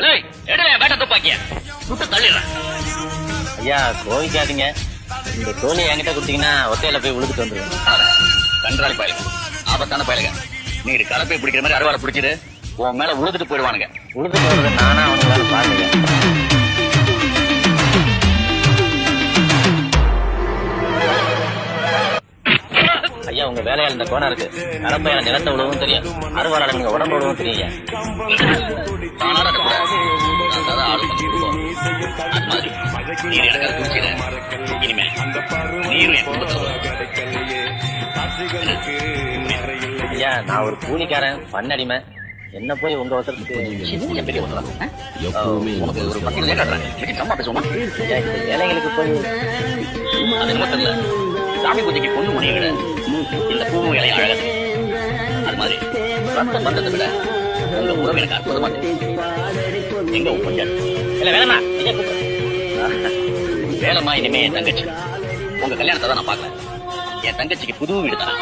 வேட்ட துப்பாக்கிய. சுட்டு தள்ளிடுறேன் ஐயா கோவிக்காதீங்க. இந்த தோழி என்கிட்ட கொடுத்தீங்கன்னா ஒத்தையில போய் உழுதுட்டு வந்துருவேன். கன்றாளி பயலுங்க ஆபத்தான பயலுங்க நீ கலப்பை பிடிக்கிற மாதிரி அறுவாலை பிடிச்சிரு. உன் மேல உழுதுட்டு போயிடுவானுங்க. உழுதுட்டு நானா அவனுங்களால பாருங்க ஐயா உங்க வேலையால் இந்த கோணம் இருக்கு கலப்பையில நிலத்தை விடவும் தெரியும் அறுவாளால நீங்க உடம்பு விடவும் தெரியும் ஐயா. நான் இனிமே நீரும் என் குடும்பத்தில் ஐயா ஒரு கூலிக்காரன் பண்ணடிமை என்ன போய் உங்க அவசரத்துக்கு என் பெரிய ஒரு பத்து நிமிஷம் காட்டுறேன் வேலைங்களுக்கு போய் அது என்னமோ தெரியல சாமி பூஜைக்கு பொண்ணு முடியல இந்த பூ இலையும் அழகா. அது மாதிரி. ரத்த பந்தத்தை விட உங்க உறவு எனக்கு அற்புதமா எங்க உன் இல்ல வேலைமா வேலைமா இனிமே என் தங்கச்சி. உங்க கல்யாணத்தை தான் நான் பாக்கல என் தங்கச்சிக்கு புது வீடு தரேன்.